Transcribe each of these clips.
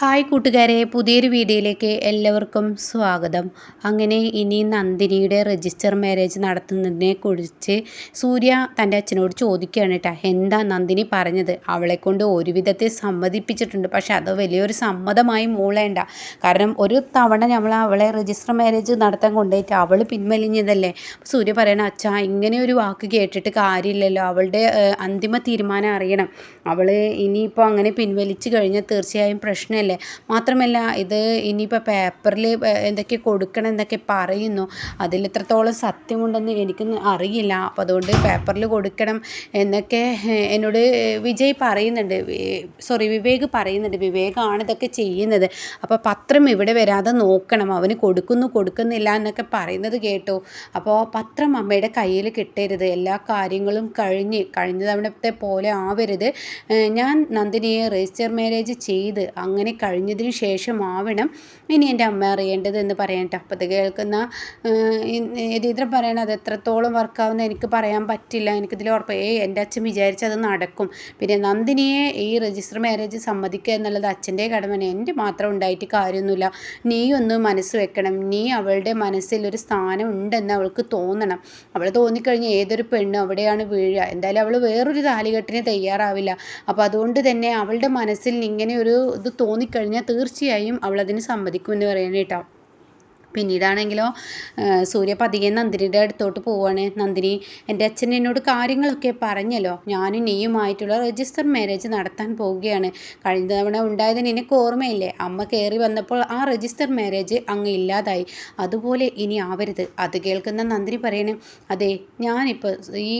Hi കൂട്ടുകാരെ പുതിയൊരു വീഡിയോയിലേക്ക് എല്ലാവർക്കും സ്വാഗതം. അങ്ങനെ ഇനി നന്ദിനിയുടെ രജിസ്റ്റർ മാരേജ് നടത്തുന്നതിനെ കുറിച്ച് സൂര്യ തന്റെ അച്ഛനോട് ചോദിക്കുകയാണ് കേട്ടോ. എന്താ നന്ദിനി പറഞ്ഞത്? അവളെ കൊണ്ട് ഒരു വിധത്തെ സമ്മതിപ്പിച്ചിട്ടുണ്ട്. പക്ഷെ അത് വലിയൊരു സമ്മതമായി മൂളേണ്ട. കാരണം ഒരു തവണ നമ്മൾ അവളെ രജിസ്റ്റർ മാരേജ് നടത്താൻ കൊണ്ടുപോയിട്ട് അവൾ പിൻവലിഞ്ഞതല്ലേ? സൂര്യ പറയണ അച്ഛാ ഇങ്ങനെ ഒരു വാക്ക് കേട്ടിട്ട് കാര്യമില്ലല്ലോ. അവളുടെ അന്തിമ തീരുമാനം അറിയണം. അവൾ ഇനിയിപ്പോൾ അങ്ങനെ പിൻവലിച്ചു കഴിഞ്ഞാൽ തീർച്ചയായും പ്രശ്നമല്ലേ? മാത്രമല്ല ഇത് ഇനിയിപ്പോൾ പേപ്പറിൽ എന്തൊക്കെ കൊടുക്കണം എന്നൊക്കെ പറയുന്നു. അതിൽ എത്രത്തോളം സത്യമുണ്ടെന്ന് എനിക്ക് അറിയില്ല. അപ്പോൾ അതുകൊണ്ട് പേപ്പറിൽ കൊടുക്കണം എന്നൊക്കെ എന്നോട് വിജയ് പറയുന്നുണ്ട്. സോറി വിവേക് പറയുന്നുണ്ട്. വിവേകാണ് ഇതൊക്കെ ചെയ്യുന്നത്. അപ്പോൾ പത്രം ഇവിടെ വരാതെ നോക്കണം. അവന് കൊടുക്കുന്നു കൊടുക്കുന്നില്ല എന്നൊക്കെ പറയുന്നത് കേട്ടു. അപ്പോൾ പത്രം അമ്മയുടെ കയ്യിൽ കിട്ടരുത്. എല്ലാ കാര്യങ്ങളും കഴിഞ്ഞ് കഴിഞ്ഞ തവണത്തെ പോലെ ആവരുത്. ഞാൻ നന്ദിനിയെ രജിസ്റ്റർ മാരേജ് ചെയ്ത് അങ്ങനെ കഴിഞ്ഞതിന് ശേഷമാവണം ഇനി എന്റെ അമ്മ അറിയേണ്ടത് എന്ന് പറയട്ടെ. അപ്പോൾ അത് കേൾക്കുന്ന രതീന്ദ്രൻ പറയണം അത് എത്രത്തോളം വർക്കാവുന്ന എനിക്ക് പറയാൻ പറ്റില്ല. എനിക്കിതിൽ ഉറപ്പ് ഏ എന്റെ അച്ഛൻ വിചാരിച്ചത് നടക്കും. പിന്നെ നന്ദിനിയെ ഈ രജിസ്റ്റർ മാരേജ് സമ്മതിക്കുക എന്നുള്ളത് അച്ഛന്റെ കടമയാണ്. എന്റെ മാത്രം ഉണ്ടായിട്ട് കാര്യമൊന്നുമില്ല. നീ ഒന്ന് മനസ്സ് വെക്കണം. നീ അവളുടെ മനസ്സിൽ ഒരു സ്ഥാനം ഉണ്ടെന്ന് അവൾക്ക് തോന്നണം. അവൾ തോന്നിക്കഴിഞ്ഞാൽ ഏതൊരു പെണ്ണും അവിടെയാണ് വീഴുക. എന്തായാലും അവൾ വേറൊരു താലികെട്ടിന് തയ്യാറാവില്ല. അപ്പോൾ അതുകൊണ്ട് തന്നെ അവളുടെ മനസ്സിൽ ഇങ്ങനെ ഒരു ഇത് തോന്നിക്കഴിഞ്ഞാൽ തീർച്ചയായും അവളതിന് സമ്മതിക്കുമെന്ന് പറയാനേട്ടോ പിന്നീടാണെങ്കിലോ സൂര്യ പതിയെ നന്ദിനിയുടെ അടുത്തോട്ട് പോവാണ്. നന്ദിനി എന്റെ അച്ഛൻ എന്നോട് കാര്യങ്ങളൊക്കെ പറഞ്ഞല്ലോ. ഞാനും നീയുമായിട്ടുള്ള രജിസ്റ്റർ മാരേജ് നടത്താൻ പോവുകയാണ്. കഴിഞ്ഞ തവണ ഉണ്ടായത് നിനക്ക് ഓർമ്മയില്ലേ? അമ്മ കയറി വന്നപ്പോൾ ആ രജിസ്റ്റർ മാരേജ് അങ്ങ് ഇല്ലാതായി. അതുപോലെ ഇനി ആവരുത്. അത് കേൾക്കുന്ന നന്ദിനി പറയണേ അതെ ഞാനിപ്പോൾ ഈ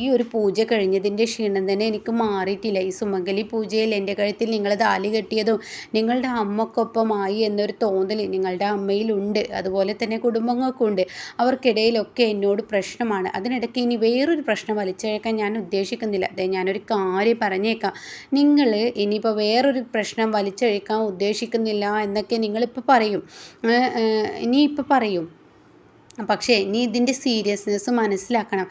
ഈ ഒരു പൂജ കഴിഞ്ഞതിന്റെ ക്ഷീണം തന്നെ എനിക്ക് മാറിയിട്ടില്ല. ഈ സുമംഗലി പൂജയിൽ എന്റെ കഴുത്തിൽ നിങ്ങൾ താലി കെട്ടിയതും. നിങ്ങളുടെ അമ്മക്കൊപ്പമായി എന്നൊരു തോന്നൽ നിങ്ങളുടെ അമ്മയിലുണ്ട്. അതുപോലെ തന്നെ കുടുംബങ്ങൾക്കുണ്ട്. അവർക്കിടയിലൊക്കെ എന്നോട് പ്രശ്നമാണ്. അതിനിടയ്ക്ക് ഇനി വേറൊരു പ്രശ്നം വലിച്ചേക്കാൻ ഞാൻ ഉദ്ദേശിക്കുന്നില്ല. അതെ ഞാനൊരു കാര്യം പറഞ്ഞേക്കാം. നിങ്ങൾ ഇനിയിപ്പോൾ വേറൊരു പ്രശ്നം വലിച്ചഴിക്കാൻ ഉദ്ദേശിക്കുന്നില്ല എന്നൊക്കെ നിങ്ങളിപ്പോൾ പറയും. ഇനിയിപ്പോൾ പറയും. പക്ഷേ നീ ഇതിന്റെ സീരിയസ്നെസ് മനസ്സിലാക്കണം.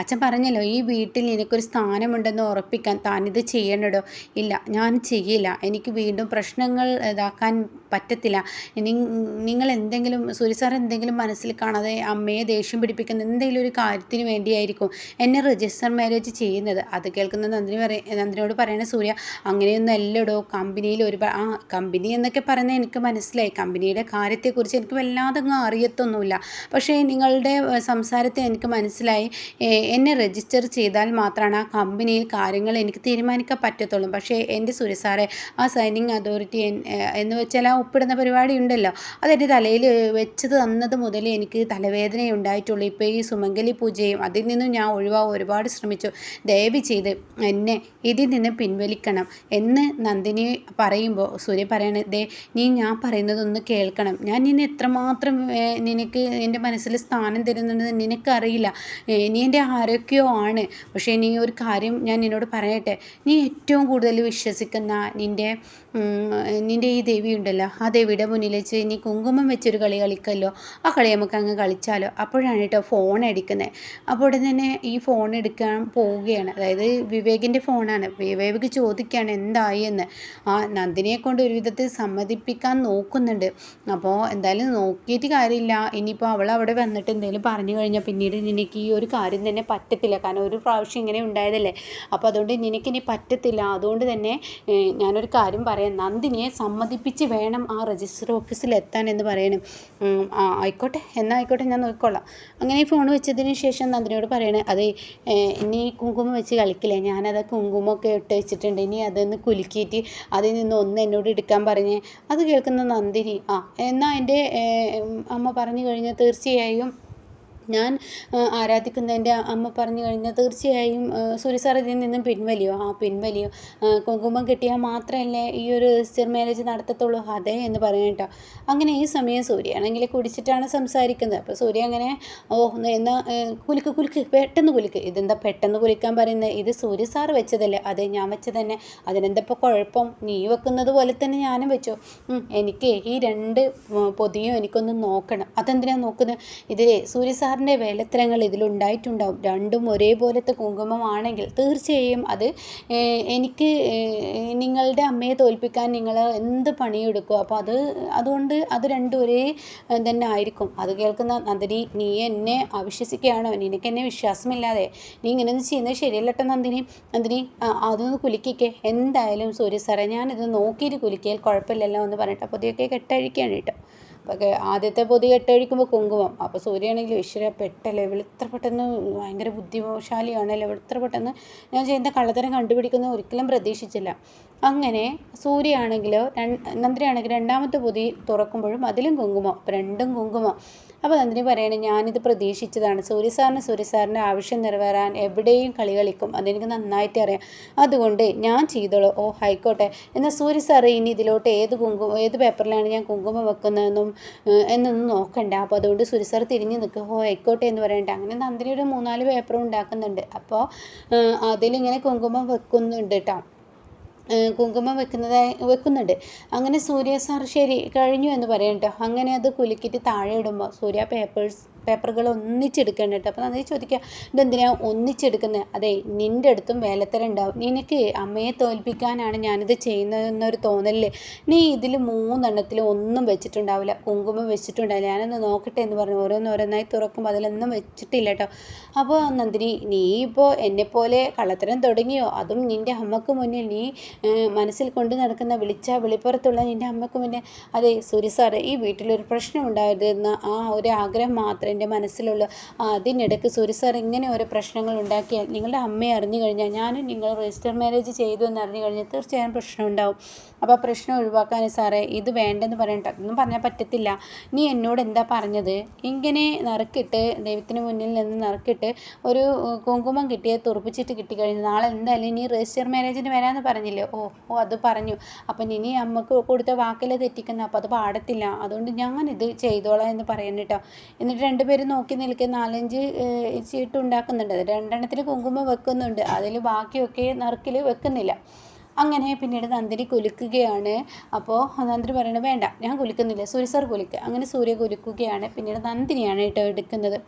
അച്ഛൻ പറഞ്ഞല്ലോ ഈ വീട്ടിൽ നിനക്കൊരു സ്ഥാനമുണ്ടെന്ന് ഉറപ്പിക്കാൻ ഇത് ചെയ്യണടോ ഇല്ല ഞാൻ ചെയ്യില്ല. എനിക്ക് വീണ്ടും പ്രശ്നങ്ങൾ ഇതാക്കാൻ പറ്റത്തില്ല. നിങ്ങൾ എന്തെങ്കിലും സൂര്യ സാർ എന്തെങ്കിലും മനസ്സിൽ കാണാതെ അമ്മയെ ദേഷ്യം പിടിപ്പിക്കുന്ന എന്തെങ്കിലും ഒരു കാര്യത്തിന് വേണ്ടിയായിരിക്കും എന്നെ രജിസ്റ്റർ മാരേജ് ചെയ്യുന്നത്. അത് കേൾക്കുന്ന നന്ദിനി പറയ നന്ദിനോട് പറയണ സൂര്യ അങ്ങനെയൊന്നും അല്ലടോ. കമ്പനിയിൽ ഒരു ആ കമ്പനി എന്നൊക്കെ പറയുന്നത് എനിക്ക് മനസ്സിലായി. കമ്പനിയുടെ കാര്യത്തെക്കുറിച്ച് എനിക്ക് വല്ലാതെ അങ്ങ് അറിയത്തൊന്നുമില്ല. പക്ഷേ നിങ്ങളുടെ സംസാരത്തെ എനിക്ക് മനസ്സിലായി. എന്നെ രജിസ്റ്റർ ചെയ്താൽ മാത്രമാണ് ആ കമ്പനിയിൽ കാര്യങ്ങൾ എനിക്ക് തീരുമാനിക്കാൻ പറ്റത്തുള്ളൂ. പക്ഷേ എന്റെ സുരസാറെ ആ സൈനിങ് അതോറിറ്റി എന്ന് വെച്ചാൽ ആ ഒപ്പിടുന്ന പരിപാടി ഉണ്ടല്ലോ. അതെന്റെ തലയിൽ വെച്ചത് തന്നത് മുതൽ എനിക്ക് തലവേദന ഉണ്ടായിട്ടുള്ളൂ. ഇപ്പോൾ ഈ സുമംഗലി പൂജയും അതിൽ നിന്നും ഞാൻ ഒഴിവാ ഒരുപാട് ശ്രമിച്ചു. ദയവ് ചെയ്ത് എന്നെ ഇതിൽ നിന്ന് പിൻവലിക്കണം എന്ന് നന്ദിനി പറയുമ്പോൾ സൂര്യ പറയണത് ദേ നീ ഞാൻ പറയുന്നതൊന്ന് കേൾക്കണം. ഞാൻ നിന്നെ എത്രമാത്രം നിനക്ക് എന്റെ മനസ്സിൽ സ്ഥാനം തരുന്നുണ്ടെന്ന് നിനക്കറിയില്ല. നീ എന്റെ ആരൊക്കെയോ ആണ്. പക്ഷേ നീ ഒരു കാര്യം ഞാൻ നിന്നോട് പറയട്ടെ. നീ ഏറ്റവും കൂടുതൽ വിശ്വസിക്കുന്ന നിന്റെ നിന്റെ ഈ ദേവി ഉണ്ടല്ലോ. ആ ദേവിയുടെ മുന്നിൽ വെച്ച് നീ കുങ്കുമം വെച്ചൊരു കളി കളിക്കല്ലോ. ആ കളി നമുക്ക് അങ്ങ് കളിച്ചാലോ. അപ്പോഴാണ് കേട്ടോ ഫോൺ എടുക്കുന്നത് അപ്പോൾ ഉടനെ തന്നെ ഈ ഫോൺ എടുക്കാൻ പോവുകയാണ്. അതായത് വിവേകിന്റെ ഫോണാണ് വിവേക് ചോദിക്കുകയാണ് എന്തായി എന്ന്? ആ നന്ദിനിയെ കൊണ്ട് ഒരു വിധത്തിൽ സമ്മതിപ്പിക്കാൻ നോക്കുന്നുണ്ട്. അപ്പോൾ എന്തായാലും നോക്കിയിട്ട് കാര്യമില്ല. ഇനിയിപ്പോൾ അവൾ അവിടെ വന്നിട്ട് എന്തെങ്കിലും പറഞ്ഞു കഴിഞ്ഞാൽ പിന്നീട് നിനക്ക് ഈ ഒരു കാര്യം തന്നെ പറ്റത്തില്ല. കാരണം ഒരു പ്രാവശ്യം ഇങ്ങനെ ഉണ്ടായതല്ലേ? അപ്പോൾ അതുകൊണ്ട് നിനക്കിനി പറ്റത്തില്ല. അതുകൊണ്ട് തന്നെ ഞാനൊരു കാര്യം പറയാം. നന്ദിനിയെ സമ്മതിപ്പിച്ച് വേണം ആ രജിസ്റ്റർ ഓഫീസിൽ എത്താൻ എന്ന് പറയണം. ആയിക്കോട്ടെ. എന്നാൽ ആയിക്കോട്ടെ ഞാൻ നോക്കിക്കൊള്ളാം അങ്ങനെ ഫോൺ വെച്ചതിന് ശേഷം നന്ദിനിയോട് പറയണേ അത് ഇനി കുങ്കുമം വെച്ച് കളിക്കില്ലേ? ഞാനത് കുങ്കുമൊക്കെ ഇട്ട് വെച്ചിട്ടുണ്ട്. ഇനി അതൊന്ന് കുലുക്കിയിട്ട് അതിൽ നിന്ന് ഒന്ന് എന്നോട് എടുക്കാൻ പറഞ്ഞ്. അത് കേൾക്കുന്ന നന്ദിനി ആ എന്നാൽ എന്റെ അമ്മ പറഞ്ഞു കഴിഞ്ഞാൽ തീർച്ചയായും തീർച്ചയായും ഞാൻ ആരാധിക്കുന്ന എന്റെ അമ്മ പറഞ്ഞു കഴിഞ്ഞാൽ തീർച്ചയായും സൂര്യ സാർ ഇതിൽ നിന്നും പിൻവലിയോ? ആ പിൻവലിയോ. കുങ്കുമം കിട്ടിയാൽ മാത്രമല്ലേ ഈ ഒരു രജിസ്റ്റർ മാരേജ് നടത്തത്തുള്ളൂ? അതെ എന്ന് പറയും കേട്ടോ. അങ്ങനെ ഈ സമയം സൂര്യയാണെങ്കിൽ കുടിച്ചിട്ടാണ് സംസാരിക്കുന്നത്. അപ്പോൾ സൂര്യ അങ്ങനെ ഓ എന്നാ കുലുക്ക് കുലുക്ക് പെട്ടെന്ന് കുലുക്ക്. ഇതെന്താ പെട്ടെന്ന് കുലിക്കാൻ പറയുന്നത്? ഇത് സൂര്യ സാർ വെച്ചതല്ലേ? അതെ ഞാൻ വെച്ചത് തന്നെ അതിനെന്തപ്പോൾ കുഴപ്പം? നീ വെക്കുന്നത് പോലെ തന്നെ ഞാനും വെച്ചു. എനിക്ക് ഈ രണ്ട് പൊതിയും എനിക്കൊന്ന് നോക്കണം. അതെന്തിനാണ് നോക്കുന്നത്? ഇതിലേ സൂര്യ സാർ സാറിന്റെ വേലത്തരങ്ങൾ ഇതിലുണ്ടായിട്ടുണ്ടാവും. രണ്ടും ഒരേപോലത്തെ കുങ്കുമമാണെങ്കിൽ തീർച്ചയായും അത് എനിക്ക് നിങ്ങളുടെ അമ്മയെ തോൽപ്പിക്കാൻ നിങ്ങൾ എന്ത് പണിയെടുക്കും? അപ്പോൾ അത് അതുകൊണ്ട് അത് രണ്ടും ഒരേ തന്നെ ആയിരിക്കും. അത് കേൾക്കുന്ന നന്ദിനി നീ എന്നെ അവിശ്വസിക്കുകയാണോ? നിനക്ക് എന്നെ വിശ്വാസമില്ലാതെ. നീ ഇങ്ങനെയൊന്നും ചെയ്യുന്നത് ശരിയല്ലട്ടോ നന്ദിനി. നന്ദിനി അതൊന്ന് കുലുക്കിക്കേ. എന്തായാലും സൂര്യ സാറേ ഞാനിത് നോക്കിയിട്ട് കുലുക്കിയാൽ കുഴപ്പമില്ലല്ലോ എന്ന് പറഞ്ഞിട്ട് അപ്പോൾ ഇതൊക്കെ കെട്ടഴിക്കുകയാണ് കേട്ടോ അപ്പോൾ ആദ്യത്തെ പൊതി കെട്ടഴിക്കുമ്പോൾ കുങ്കുമം. അപ്പോൾ സൂര്യയാണെങ്കിൽ ഈശ്വര പെട്ടല്ലേ? ഇവൾ ഇത്ര പെട്ടെന്ന് ഭയങ്കര ബുദ്ധിശാലിയാണല്ലോ ഇവൾ പെട്ടെന്ന് ഞാൻ ചെയ്യുന്ന കള്ളത്തരം കണ്ടുപിടിക്കുന്നത് ഒരിക്കലും പ്രതീക്ഷിച്ചില്ല. അങ്ങനെ സൂര്യയാണെങ്കിലോ നന്ദിനിയാണെങ്കിൽ രണ്ടാമത്തെ പൊതി തുറക്കുമ്പോഴും അതിലും കുങ്കുമം. രണ്ടും കുങ്കുമം. അപ്പോൾ നന്ദിനി പറയണേ ഞാനിത് പ്രതീക്ഷിച്ചതാണ്. സൂര്യ സാറിന് സൂര്യ സാറിന്റെ ആവശ്യം നിറവേറാൻ എവിടെയും കളി കളിക്കും. അതെനിക്ക് നന്നായിട്ട് അറിയാം. അതുകൊണ്ട് ഞാൻ ചെയ്തോളൂ. ഓ ആയിക്കോട്ടെ. എന്നാൽ സൂര്യ സാറ് ഇനി ഇതിലോട്ട് ഏത് കുങ്കുമം ഏത് പേപ്പറിലാണ് ഞാൻ കുങ്കുമം വെക്കുന്നതെന്നും എന്നൊന്നും നോക്കണ്ട. അപ്പോൾ അതുകൊണ്ട് സൂര്യ സാർ തിരിഞ്ഞ് നിൽക്കുക ഓ ആയിക്കോട്ടെ എന്ന് പറയണ്ട. അങ്ങനെ നന്ദിനി ഒരു മൂന്നാൽ പേപ്പറും ഉണ്ടാക്കുന്നുണ്ട്. അപ്പോൾ അതിലിങ്ങനെ കുങ്കുമം വെക്കുന്നുണ്ട് കേട്ടോ കുങ്കുമം വെക്കുന്നതായി വെക്കുന്നുണ്ട്. അങ്ങനെ സൂര്യ സാർ ശരി കഴിഞ്ഞു എന്ന് പറയട്ടോ അങ്ങനെ അത് കുലുക്കിയിട്ട് താഴെ ഇടുമ്പോൾ സൂര്യ പേപ്പേഴ്സ് പേപ്പറുകൾ ഒന്നിച്ചെടുക്കണം കേട്ടോ. അപ്പോൾ നന്ദി ചോദിക്കുക ഇതെന്തിനാ ഒന്നിച്ചെടുക്കുന്നത് അതെ നിന്റെ അടുത്തും വേലത്തരം ഉണ്ടാവും നിനക്ക് അമ്മയെ തോൽപ്പിക്കാനാണ് ഞാനിത് ചെയ്യുന്നതെന്നൊരു തോന്നലില്ലേ? നീ ഇതിൽ മൂന്നെണ്ണത്തിൽ ഒന്നും വെച്ചിട്ടുണ്ടാവില്ല. കുങ്കുമം വെച്ചിട്ടുണ്ടാവില്ല. ഞാനൊന്ന് നോക്കട്ടെ എന്ന് പറഞ്ഞു. ഓരോന്നോരോന്നായി തുറക്കുമ്പോൾ അതിലൊന്നും വെച്ചിട്ടില്ല കേട്ടോ. അപ്പോൾ നന്ദിനി നീ ഇപ്പോൾ എന്നെപ്പോലെ കള്ളത്തരം തുടങ്ങിയോ? അതും നിന്റെ അമ്മയ്ക്ക് മുന്നിൽ. നീ മനസ്സിൽ കൊണ്ട് നടക്കുന്ന വിളിച്ച വെളിപ്പുറത്തുള്ള നിന്റെ അമ്മയ്ക്ക് മുന്നിൽ. അതെ സൂര്യ സാറേ ഈ വീട്ടിലൊരു പ്രശ്നം ഉണ്ടായതെന്ന് ആ ഒരു ആഗ്രഹം മാത്രമേ എന്റെ മനസ്സിലുള്ള അതിനിടയ്ക്ക് സൂര്യ സാർ ഇങ്ങനെ ഓരോ പ്രശ്നങ്ങൾ ഉണ്ടാക്കിയാൽ നിങ്ങളുടെ അമ്മയെ അറിഞ്ഞു കഴിഞ്ഞാൽ ഞാനും നിങ്ങൾ രജിസ്റ്റർ മാരേജ് ചെയ്തു എന്ന് അറിഞ്ഞു കഴിഞ്ഞാൽ തീർച്ചയായും പ്രശ്നം ഉണ്ടാവും. അപ്പോൾ പ്രശ്നം ഒഴിവാക്കാൻ സാറേ ഇത് വേണ്ടെന്ന് പറയണ്ട ഒന്നും പറഞ്ഞാൽ പറ്റത്തില്ല. നീ എന്നോട് എന്താ പറഞ്ഞത്? ഇങ്ങനെ നറുക്കിട്ട് ദൈവത്തിന് മുന്നിൽ നിന്ന് നറുക്കിട്ട് ഒരു കുങ്കുമം കിട്ടിയ തുറപ്പിച്ചിട്ട് കിട്ടിക്കഴിഞ്ഞു. നാളെ എന്തായാലും ഇനി രജിസ്റ്റർ മാരേജിന് വരാമെന്ന് പറഞ്ഞില്ലേ? ഓ ഓ അത് പറഞ്ഞു. അപ്പം ഇനി അമ്മയ്ക്ക് കൊടുത്ത വാക്കിൽ തെറ്റിക്കുന്ന അപ്പോൾ അത് പാടത്തില്ല. അതുകൊണ്ട് ഞാനിത് ചെയ്തോളാം എന്ന് പറയുന്നു കേട്ടോ. എന്നിട്ട് രണ്ട് രണ്ടുപേരും നോക്കി നിൽക്കുക നാലഞ്ച് ചീട്ട് ഉണ്ടാക്കുന്നുണ്ട്. രണ്ടെണ്ണത്തിൽ കുങ്കുമം വെക്കുന്നുണ്ട്. അതിൽ ബാക്കിയൊക്കെ നറുക്കിൽ വെക്കുന്നില്ല. അങ്ങനെ പിന്നീട് നന്ദിനി കുലുക്കുകയാണ്. അപ്പോൾ നന്ദിനി പറയണത് വേണ്ട ഞാൻ കുലുക്കുന്നില്ല സൂര്യ സാർ കുലുക്കുക അങ്ങനെ സൂര്യ കുലുക്കുകയാണ് പിന്നീട് നന്ദിനിയാണ് കേട്ടോ എടുക്കുന്നത്.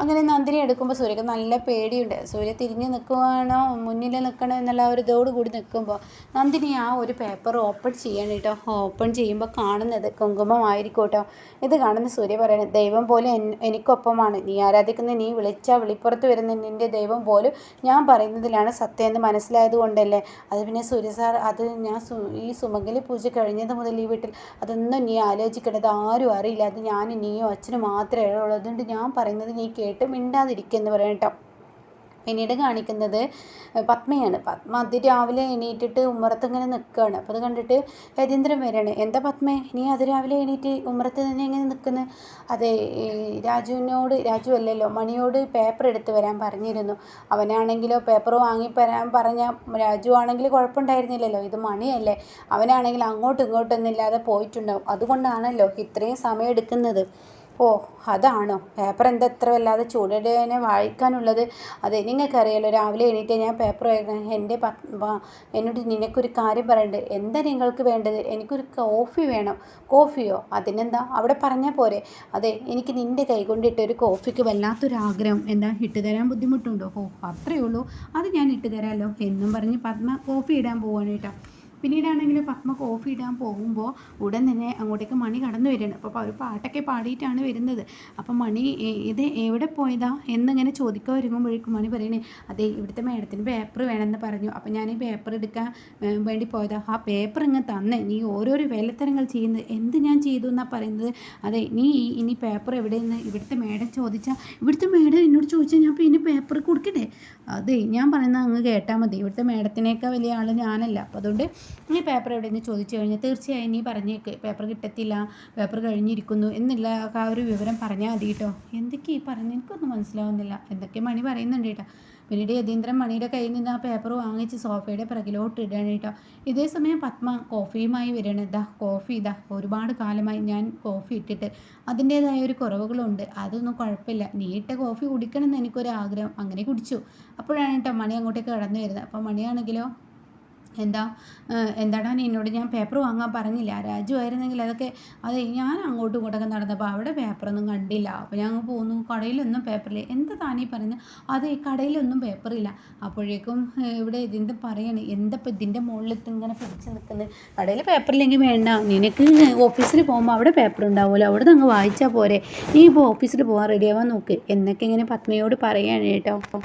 അങ്ങനെ നന്ദിനി എടുക്കുമ്പോൾ സൂര്യക്ക് നല്ല പേടിയുണ്ട്. സൂര്യ തിരിഞ്ഞ് നിൽക്കുവാണോ മുന്നിൽ നിൽക്കണോ എന്നുള്ള ഒരു ഇതോട് കൂടി നിൽക്കുമ്പോൾ നന്ദിനി ആ ഒരു പേപ്പർ ഓപ്പൺ ചെയ്യണം കേട്ടോ. ഓപ്പൺ ചെയ്യുമ്പോൾ കാണുന്നത് കുങ്കുമമായിരിക്കും കേട്ടോ. ഇത് കാണുന്ന സൂര്യ പറയുന്നത് ദൈവം പോലെ എനിക്കൊപ്പമാണ്. നീ ആരാധിക്കുന്ന നീ വിളിച്ചാൽ വിളിപ്പുറത്ത് വരുന്ന നിന്റെ ദൈവം പോലും ഞാൻ പറയുന്നതിലാണ് സത്യം എന്ന് മനസ്സിലായത് കൊണ്ടല്ലേ? അത് പിന്നെ സൂര്യ സാർ അത് ഞാൻ ഈ സുമംഗലി പൂജ കഴിഞ്ഞത് മുതൽ ഈ വീട്ടിൽ അതൊന്നും നീ ആലോചിക്കേണ്ടത് ആരും അറിയില്ല. അത് ഞാൻ നീയോ അച്ഛനും മാത്രമേ ഉള്ളൂ. അതുകൊണ്ട് ഞാൻ പറയുന്നത് നീ കേട്ട് മിണ്ടാതിരിക്കുക എന്ന് പറയട്ടോ പിന്നീട് കാണിക്കുന്നത് പത്മയാണ്. പത്മ അതിരാവിലെ എണീറ്റിട്ട് ഉമ്മറത്ത് ഇങ്ങനെ നിൽക്കുകയാണ് അപ്പോൾ അത് കണ്ടിട്ട് രതീന്ദ്രൻ വരികയാണ് എന്താ പത്മേ നീ അതിരാവിലെ എണീറ്റ് ഉമ്മറത്ത് തന്നെ ഇങ്ങനെ നിൽക്കുന്നത് അതെ രാജുവിനോട് രാജു അല്ലല്ലോ മണിയോട് പേപ്പർ എടുത്ത് വരാൻ പറഞ്ഞിരുന്നു. അവനാണെങ്കിലോ പേപ്പർ വാങ്ങി വരാൻ പറഞ്ഞ രാജു ആണെങ്കിൽ കുഴപ്പമുണ്ടായിരുന്നില്ലല്ലോ. ഇത് മണിയല്ലേ. അവനാണെങ്കിൽ അങ്ങോട്ടും ഇങ്ങോട്ടൊന്നും ഇല്ലാതെ പോയിട്ടുണ്ടാവും. അതുകൊണ്ടാണല്ലോ ഇത്രയും സമയം എടുക്കുന്നത്. ഓ അതാണോ? പേപ്പർ എന്താ എത്ര വല്ലാതെ ചൂടനെ വായിക്കാനുള്ളത് അതെ നിങ്ങൾക്കറിയാലോ രാവിലെ എണീറ്റ് ഞാൻ പേപ്പർ എന്റെ എന്നോട് നിനക്കൊരു കാര്യം പറയണ്ട്. എന്താ നിങ്ങൾക്ക് വേണ്ടത്? എനിക്കൊരു കോഫി വേണം. കോഫിയോ അതിനെന്താ? അവിടെ പറഞ്ഞാൽ പോരെ. അതെ എനിക്ക് നിന്റെ കൈ കൊണ്ടിട്ട് ഒരു കോഫിക്ക് വല്ലാത്തൊരാഗ്രഹം. എന്താ ഇട്ട് തരാൻ ബുദ്ധിമുട്ടുണ്ടോ? ഓ അത്രയേ ഉള്ളൂ അത് ഞാൻ ഇട്ട് തരാമല്ലോ എന്നും പറഞ്ഞ് പത്മ കോഫി ഇടാൻ പോവാണ് കേട്ടോ. പിന്നീടാണെങ്കിൽ പത്മ കോഫി ഇടാൻ പോകുമ്പോൾ ഉടൻ തന്നെ അങ്ങോട്ടേക്ക് മണി കടന്നു വരികയാണ്. അപ്പോൾ ഒരു പാട്ടൊക്കെ പാടിയിട്ടാണ് വരുന്നത്. അപ്പം മണി ഇത് എവിടെ പോയതാ എന്നിങ്ങനെ ചോദിക്കാൻ വരുമ്പോഴേക്കും മണി പറയണേ അതെ ഇവിടുത്തെ മേഡത്തിന് പേപ്പർ വേണമെന്ന് പറഞ്ഞു. അപ്പം ഞാൻ ഈ പേപ്പർ എടുക്കാൻ വേണ്ടി പോയതാ. ആ പേപ്പർ ഇങ്ങ് തന്നെ. നീ ഓരോരോ വേലത്തരങ്ങൾ ചെയ്യുന്നത് എന്ത് ഞാൻ ചെയ്തു എന്നാണ് പറയുന്നത്? അതെ നീ ഇനി പേപ്പർ എവിടെ നിന്ന് ഇവിടുത്തെ മേഡം ചോദിച്ചാൽ ഇവിടുത്തെ മേഡം എന്നോട് ചോദിച്ചാൽ ഞാൻ പിന്നെ പേപ്പർ കൊടുക്കട്ടെ? അതെ ഞാൻ പറയുന്നത് അങ്ങ് കേട്ടാൽ മതി. ഇവിടുത്തെ മേഡത്തിനേക്കാൾ വലിയ ആൾ ഞാനല്ല. അപ്പോൾ അതുകൊണ്ട് ഈ പേപ്പർ എവിടെയെന്ന് ചോദിച്ചു കഴിഞ്ഞാൽ തീർച്ചയായും നീ പറഞ്ഞേക്ക് പേപ്പർ കിട്ടത്തില്ല പേപ്പർ കഴിഞ്ഞിരിക്കുന്നു എന്നുള്ള ആ ഒരു വിവരം പറഞ്ഞാൽ മതി കേട്ടോ. എന്തൊക്കെ ഈ പറഞ്ഞ് എനിക്കൊന്നും മനസ്സിലാവുന്നില്ല. എന്തൊക്കെ മണി പറയുന്നുണ്ട് കേട്ടോ. പിന്നീട് യതീന്ദ്രൻ മണിയുടെ കയ്യിൽ നിന്ന് ആ പേപ്പർ വാങ്ങിച്ച് സോഫയുടെ പിറകിലോട്ട് ഇടുകയാണ് കേട്ടോ. ഇതേ സമയം പത്മ കോഫിയുമായി വരികയാണ്. ഇതാ കോഫി ഇതാ ഒരുപാട് കാലമായി ഞാൻ കോഫി ഇട്ടിട്ട് അതിന്റേതായ ഒരു കുറവുകളുണ്ട്. അതൊന്നും കുഴപ്പമില്ല. നീ ഇട്ട കോഫി കുടിക്കണം എന്ന് എനിക്കൊരു ആഗ്രഹം അങ്ങനെ കുടിച്ചു. അപ്പോഴാണ് കേട്ടോ മണി അങ്ങോട്ടേക്ക് കടന്നു വരുന്നത്. അപ്പോൾ മണിയാണെങ്കിലോ? എന്താ എന്താടാ എന്നോട് ഞാൻ പേപ്പർ വാങ്ങാൻ പറഞ്ഞില്ല? രാജു ആയിരുന്നെങ്കിൽ അതൊക്കെ അത് ഞാൻ അങ്ങോട്ടും ഇങ്ങോട്ടൊക്കെ നടന്നപ്പോൾ അവിടെ പേപ്പറൊന്നും കണ്ടില്ല. അപ്പോൾ ഞങ്ങൾ പോന്നു. കടയിലൊന്നും പേപ്പറില്ല എന്താ താനീ പറയുന്നത്? ഈ കടയിലൊന്നും പേപ്പറില്ല അപ്പോഴേക്കും ഇവിടെ ഇതിന്റെ പറയാണ് എന്തപ്പോൾ ഇതിന്റെ മുകളിൽ ഇങ്ങനെ പിടിച്ച് നിൽക്കുന്നത് കടയിൽ പേപ്പറില്ലെങ്കിൽ വേണ്ട. നിനക്ക് ഓഫീസിൽ പോകുമ്പോൾ അവിടെ പേപ്പർ ഉണ്ടാവുമല്ലോ. അവിടെ നിന്ന് വായിച്ചാൽ പോരെ. നീ ഇപ്പോൾ ഓഫീസിൽ പോകാൻ റെഡിയാവാൻ നോക്ക്. എന്നൊക്കെ ഇങ്ങനെ പത്മയോട് പറയുകയാണ് കേട്ടോ.